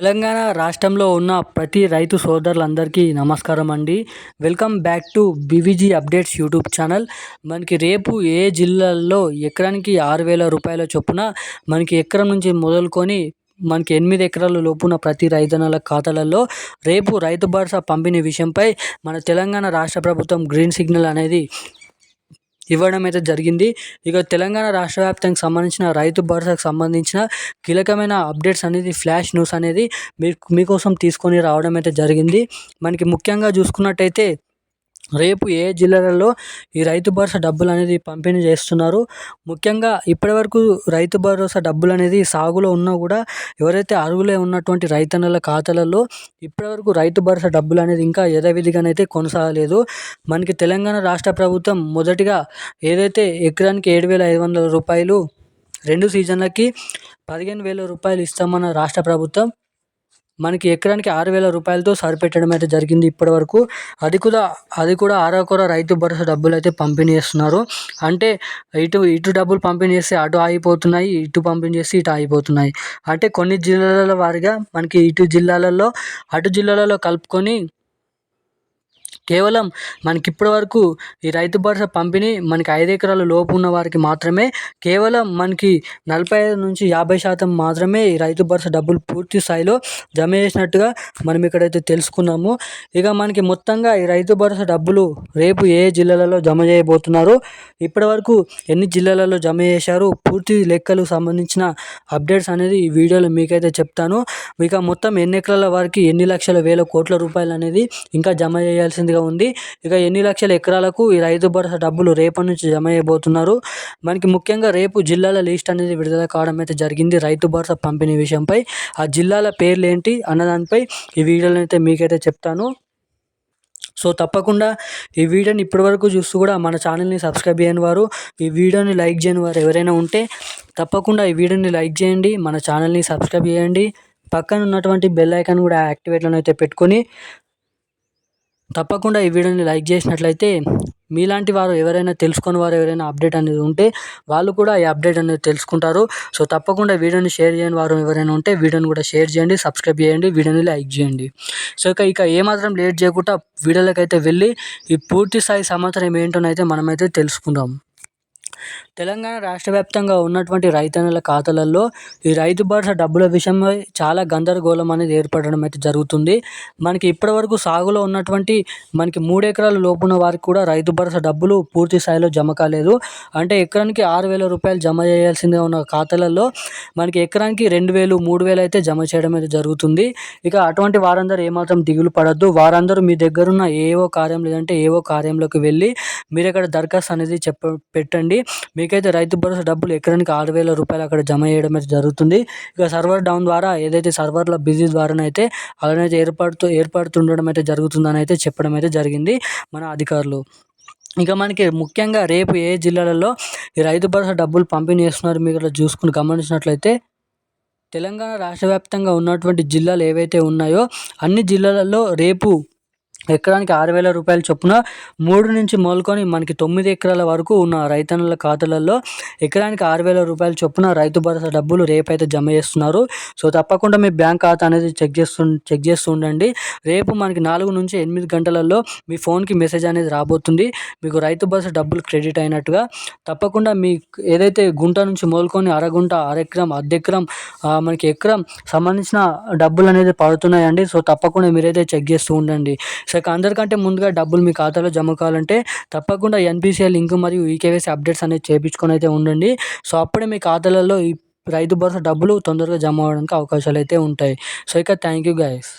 తెలంగాణ రాష్ట్రంలో ఉన్న ప్రతి రైతు సోదరులందరికీ నమస్కారం అండి. Welcome back to BVG updates YouTube channel. మనకి రేపు ఏ జిల్లాల్లో ఎకరానికి ఆరు వేల రూపాయల చొప్పున మనకి ఎకరం నుంచి మొదలుకొని మనకి ఎనిమిది ఎకరాల లోపున ప్రతి రైతన్నల ఖాతాలలో రేపు రైతు భరోసా పంపిణీ విషయంపై మన తెలంగాణ రాష్ట్ర ప్రభుత్వం గ్రీన్ సిగ్నల్ అనేది ఇవ్వడం అయితే జరిగింది. ఇక తెలంగాణ రాష్ట్ర వ్యాప్తానికి సంబంధించిన రైతు భరోసాకు సంబంధించిన కీలకమైన అప్డేట్స్ అనేది ఫ్లాష్ న్యూస్ అనేది మీ మీకోసం తీసుకొని రావడం అయితే జరిగింది. మనకి ముఖ్యంగా చూసుకున్నట్టయితే రేపు ఏ జిల్లాలలో ఈ రైతు భరోసా డబ్బులు అనేది పంపిణీ చేస్తున్నారు? ముఖ్యంగా ఇప్పటివరకు రైతు భరోసా డబ్బులు అనేది సాగులో ఉన్నా కూడా ఎవరైతే అర్హులై ఉన్నటువంటి రైతన్నల ఖాతాలలో ఇప్పటివరకు రైతు భరోసా డబ్బులు అనేది ఇంకా యథావిధిగానైతే కొనసాగలేదు. మనకి తెలంగాణ రాష్ట్ర ప్రభుత్వం మొదటిగా ఏదైతే ఎకరానికి ఏడు వేల ఐదు వందల రూపాయలు రెండు సీజన్లకి పదిహేను వేల రూపాయలు ఇస్తామన్న రాష్ట్ర ప్రభుత్వం మనకి ఎకరానికి ఆరు వేల రూపాయలతో సరిపెట్టడం అయితే జరిగింది ఇప్పటివరకు. అది కూడా అది కూడా అరకొర రైతు భరోసా డబ్బులు అయితే పంపిణీ చేస్తున్నారు. అంటే ఇటు ఇటు డబ్బులు పంపిణీ చేస్తే అటు ఆగిపోతున్నాయి ఇటు పంపిణీ చేస్తే ఇటు ఆగిపోతున్నాయి. అంటే కొన్ని జిల్లాల వారిగా మనకి ఇటు జిల్లాలలో అటు జిల్లాలలో కలుపుకొని కేవలం మనకి ఇప్పటి వరకు ఈ రైతు భరోసా పంపిణీ మనకి ఐదు ఎకరాల లోపు ఉన్న వారికి మాత్రమే కేవలం మనకి నలభై ఐదు నుంచి యాభై శాతం మాత్రమే ఈ రైతు భరోసా డబ్బులు పూర్తి స్థాయిలో జమ చేసినట్టుగా మనం ఇక్కడైతే తెలుసుకున్నాము. ఇక మనకి మొత్తంగా ఈ రైతు భరోసా డబ్బులు రేపు ఏ జిల్లాలలో జమ చేయబోతున్నారు ఇప్పటి వరకు ఎన్ని జిల్లాలలో జమ చేశారు పూర్తి లెక్కలు సంబంధించిన అప్డేట్స్ అనేది ఈ వీడియోలో మీకైతే చెప్తాను. ఇక మొత్తం ఎన్ని ఎకరాల వారికి ఎన్ని లక్షల వేల కోట్ల రూపాయలు అనేది ఇంకా జమ చేయాల్సింది పరిస్థితిగా ఉంది. ఇక ఎన్ని లక్షల ఎకరాలకు ఈ రైతు భరోసా డబ్బులు రేపటి నుంచి జమ చేయబోతున్నారు? మనకి ముఖ్యంగా రేపు జిల్లాల లిస్ట్ అనేది విడుదల కావడం అయితే జరిగింది రైతు భరోసా పంపిణీ విషయంపై. ఆ జిల్లాల పేర్లు ఏంటి అన్నదానిపై ఈ వీడియోలో అయితే మీకైతే చెప్తాను. సో తప్పకుండా ఈ వీడియోని ఇప్పటివరకు చూస్తూ కూడా మన ఛానల్ని సబ్స్క్రైబ్ చేయని వారు ఈ వీడియోని లైక్ చేయని వారు ఎవరైనా ఉంటే తప్పకుండా ఈ వీడియోని లైక్ చేయండి మన ఛానల్ని సబ్స్క్రైబ్ చేయండి. పక్కన ఉన్నటువంటి బెల్ ఐకాన్ కూడా యాక్టివేట్లో అయితే పెట్టుకొని తప్పకుండా ఈ వీడియోని లైక్ చేసినట్లయితే మీలాంటి వారు ఎవరైనా తెలుసుకొని వారు ఎవరైనా అప్డేట్ అనేది ఉంటే వాళ్ళు కూడా ఈ అప్డేట్ అనేది తెలుసుకుంటారు. సో తప్పకుండా వీడియోని షేర్ చేయని వారు ఎవరైనా ఉంటే వీడియోని కూడా షేర్ చేయండి సబ్స్క్రైబ్ చేయండి వీడియోని లైక్ చేయండి. సో ఇక ఇక ఏమాత్రం లేట్ చేయకుండా వీడియోలకైతే వెళ్ళి ఈ పూర్తి స్థాయి సమాచారం ఏంటోనైతే మనమైతే తెలుసుకుందాం. తెలంగాణ రాష్ట్ర వ్యాప్తంగా ఉన్నటువంటి రైతన్నల ఖాతాలలో ఈ రైతు భరోసా డబ్బుల విషయమై చాలా గందరగోళం అనేది ఏర్పడడం అయితే జరుగుతుంది. మనకి ఇప్పటివరకు సాగులో ఉన్నటువంటి మనకి మూడు ఎకరాల లోపున్న వారికి కూడా రైతు భరోసా డబ్బులు పూర్తి స్థాయిలో జమ కాలేదు. అంటే ఎకరానికి ఆరు వేల రూపాయలు జమ చేయాల్సిందే ఉన్న ఖాతాలలో మనకి ఎకరానికి రెండు వేలు మూడు వేలు అయితే జమ చేయడం అయితే జరుగుతుంది. ఇక అటువంటి వారందరూ ఏమాత్రం దిగులు పడద్దు. వారందరూ మీ దగ్గరున్న ఏవో కార్యం లేదంటే ఏవో కార్యంలోకి వెళ్ళి మీరు ఇక్కడ దరఖాస్తు అనేది చెప్ప పెట్టండి. మీకైతే రైతు భరోసా డబ్బులు ఎకరానికి ఆరు వేల రూపాయలు అక్కడ జమ చేయడం అయితే జరుగుతుంది. ఇక సర్వర్ డౌన్ ద్వారా ఏదైతే సర్వర్ల బిజీ ద్వారానైతే అలానైతే ఏర్పడుతూ ఏర్పడుతుండడం అయితే జరుగుతుందని అయితే చెప్పడం అయితే జరిగింది మన అధికారులు. ఇక మనకి ముఖ్యంగా రేపు ఏ జిల్లాలలో ఈ రైతు భరోసా డబ్బులు పంపిణీ చేస్తున్నారు మీరు ఇక్కడ చూసుకుని గమనించినట్లయితే తెలంగాణ రాష్ట్ర వ్యాప్తంగా ఉన్నటువంటి జిల్లాలు ఏవైతే ఉన్నాయో అన్ని జిల్లాలలో రేపు ఎకరానికి ఆరు వేల రూపాయల చొప్పున మూడు నుంచి మొదలుకొని మనకి తొమ్మిది ఎకరాల వరకు ఉన్న రైతన్నుల ఖాతాలలో ఎకరానికి ఆరు వేల రూపాయల చొప్పున రైతు భరోసా డబ్బులు రేపైతే జమ చేస్తున్నారు. సో తప్పకుండా మీ బ్యాంక్ ఖాతా అనేది చెక్ చేస్తు చెక్ చేస్తూ ఉండండి. రేపు మనకి నాలుగు నుంచి ఎనిమిది గంటలలో మీ ఫోన్కి మెసేజ్ అనేది రాబోతుంది. మీకు రైతు భరోసా డబ్బులు క్రెడిట్ అయినట్టుగా. తప్పకుండా మీ ఏదైతే గుంట నుంచి మొదలుకొని అరగుంట అరెకరం అర్ధెకరం మనకి ఎకరం సంబంధించిన డబ్బులు అనేది పడుతున్నాయండి. సో తప్పకుండా మీరైతే చెక్ చేస్తూ ఉండండి. సో అందరికంటే ముందుగా డబ్బులు మీ ఖాతాలో జమ కావాలంటే తప్పకుండా ఎన్పిసిఐ లింక్ మరియు ఈకేవైసీ అప్డేట్స్ అనేది చేయించుకొని అయితే ఉండండి. సో అప్పుడే మీ ఖాతాలలో ఈ రైతు భరోసా డబ్బులు తొందరగా జమ అవ్వడానికి అవకాశాలు అయితే ఉంటాయి. సో ఇక థ్యాంక్ యూ గైస్